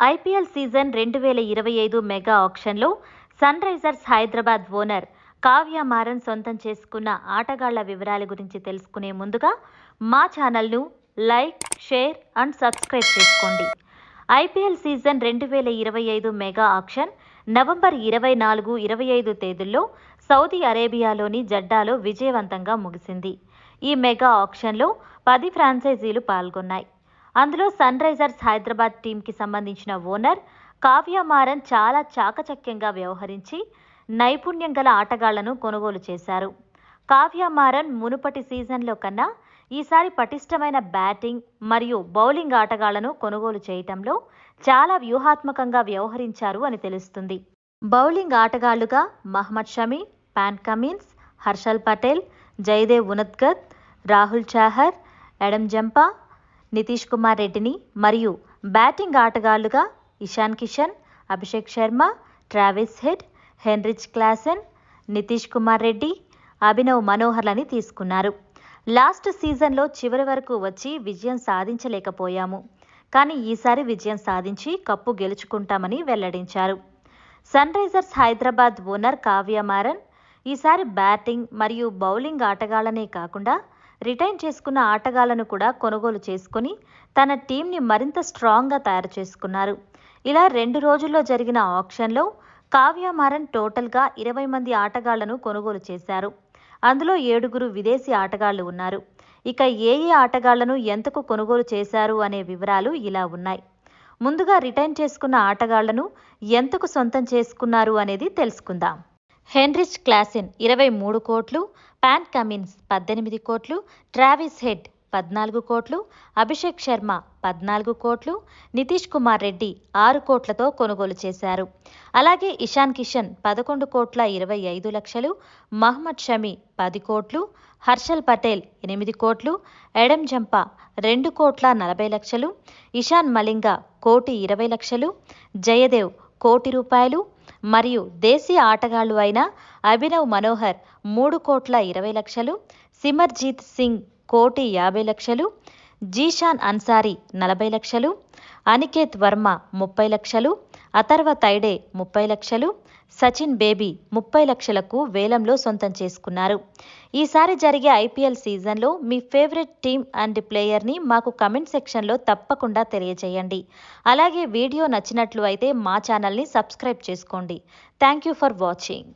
IPL season రెండు వేల ఇరవై ఐదు మెగా ఆక్షన్లో Sunrisers Hyderabad owner Kavya Maran సొంతం చేసుకున్న ఆటగాళ్ళ వివరాల గురించి తెలుసుకునే ముందుగా మా ఛానల్ను లైక్ షేర్ అండ్ సబ్స్క్రైబ్ చేసుకోండి. ఐపీఎల్ సీజన్ రెండు వేల ఇరవై ఐదు మెగా ఆక్షన్ నవంబర్ ఇరవై నాలుగు ఇరవై ఐదు తేదీల్లో సౌదీ అరేబియాలోని జడ్డాలో విజయవంతంగా ముగిసింది. ఈ మెగా ఆక్షన్లో పది ఫ్రాంచైజీలు పాల్గొన్నాయి. అందులో సన్ రైజర్స్ హైదరాబాద్ టీంకి సంబంధించిన ఓనర్ కావ్య మారన్ చాలా చాకచక్యంగా వ్యవహరించి నైపుణ్యం గల ఆటగాళ్ళను కొనుగోలు చేశారు. కావ్య మారన్ మునుపటి సీజన్లో కన్నా ఈసారి పటిష్టమైన బ్యాటింగ్ మరియు బౌలింగ్ ఆటగాళ్ళను కొనుగోలు చేయటంలో చాలా వ్యూహాత్మకంగా వ్యవహరించారు అని తెలుస్తుంది. Bowling ఆటగాళ్ళుగా Mohammed Shami Pat Cummins Harshal Patel Jaydev Unadkat Rahul Chahar Adam Zampa Nitish Kumar రెడ్డిని మరియు batting ఆటగాళ్ళుగా Ishan Kishan Abhishek Sharma Travis Head Heinrich Klaasen Nitish Kumar Reddy Abhinav మనోహర్లని తీసుకున్నారు. లాస్ట్ సీజన్లో చివరి వరకు వచ్చి విజయం సాధించలేకపోయాము. కానీ ఈసారి విజయం సాధించి కప్పు గెలుచుకుంటామని వెల్లడించారు. Sunrisers Hyderabad owner Kavya Maran ఈసారి బ్యాటింగ్ మరియు బౌలింగ్ ఆటగాళ్ళనే కాకుండా రిటైన్ చేసుకున్న ఆటగాళ్ళను కూడా కొనుగోలు చేసుకుని తన టీంని మరింత స్ట్రాంగ్గా తయారు చేసుకున్నారు. ఇలా రెండు రోజుల్లో జరిగిన ఆక్షన్లో కావ్యమారన్ టోటల్గా ఇరవై మంది ఆటగాళ్ళను కొనుగోలు చేశారు. అందులో ఏడుగురు విదేశీ ఆటగాళ్ళు ఉన్నారు. ఇక ఏ ఏ ఆటగాళ్ళను ఎంతకు కొనుగోలు చేశారు అనే వివరాలు ఇలా ఉన్నాయి. ముందుగా రిటైన్ చేసుకున్న ఆటగాళ్ళను ఎంతకు సొంతం చేసుకున్నారు అనేది తెలుసుకుందాం. హెన్రిచ్ క్లాసిన్ ఇరవై మూడు కోట్లు పాన్ కమిన్స్ పద్దెనిమిది కోట్లు ట్రావిస్ హెడ్ పద్నాలుగు కోట్లు అభిషేక్ శర్మ పద్నాలుగు కోట్లు నితీష్ కుమార్ రెడ్డి ఆరు కోట్లతో కొనుగోలు చేశారు. అలాగే ఇషాన్ కిషన్ పదకొండు కోట్ల ఇరవై ఐదు లక్షలు మహ్మద్ షమి పది కోట్లు హర్షల్ పటేల్ ఎనిమిది కోట్లు ఎడమ్ జంపా రెండు కోట్ల నలభై లక్షలు ఇషాన్ మలింగ కోటి ఇరవై లక్షలు జయదేవ్ కోటి రూపాయలు మరియు దేశీయ ఆటగాళ్ళు అయిన అభినవ్ మనోహర్ మూడు కోట్ల ఇరవై లక్షలు సిమర్జీత్ సింగ్ కోటి యాభై లక్షలు జీషాన్ అన్సారీ నలభై లక్షలు అనికేత్ వర్మ ముప్పై లక్షలు అథర్వ తైడే ముప్పై లక్షలు సచిన్ బేబీ ముప్పై లక్షలకు వేలంలో సొంతం చేసుకున్నారు. ఈసారి జరిగే ఐపీఎల్ సీజన్లో మీ ఫేవరెట్ టీం అండ్ ప్లేయర్ని మాకు కమెంట్ సెక్షన్లో తప్పకుండా తెలియజేయండి. అలాగే వీడియో నచ్చినట్లు అయితే మా ఛానల్ని సబ్స్క్రైబ్ చేసుకోండి. Thank you for watching.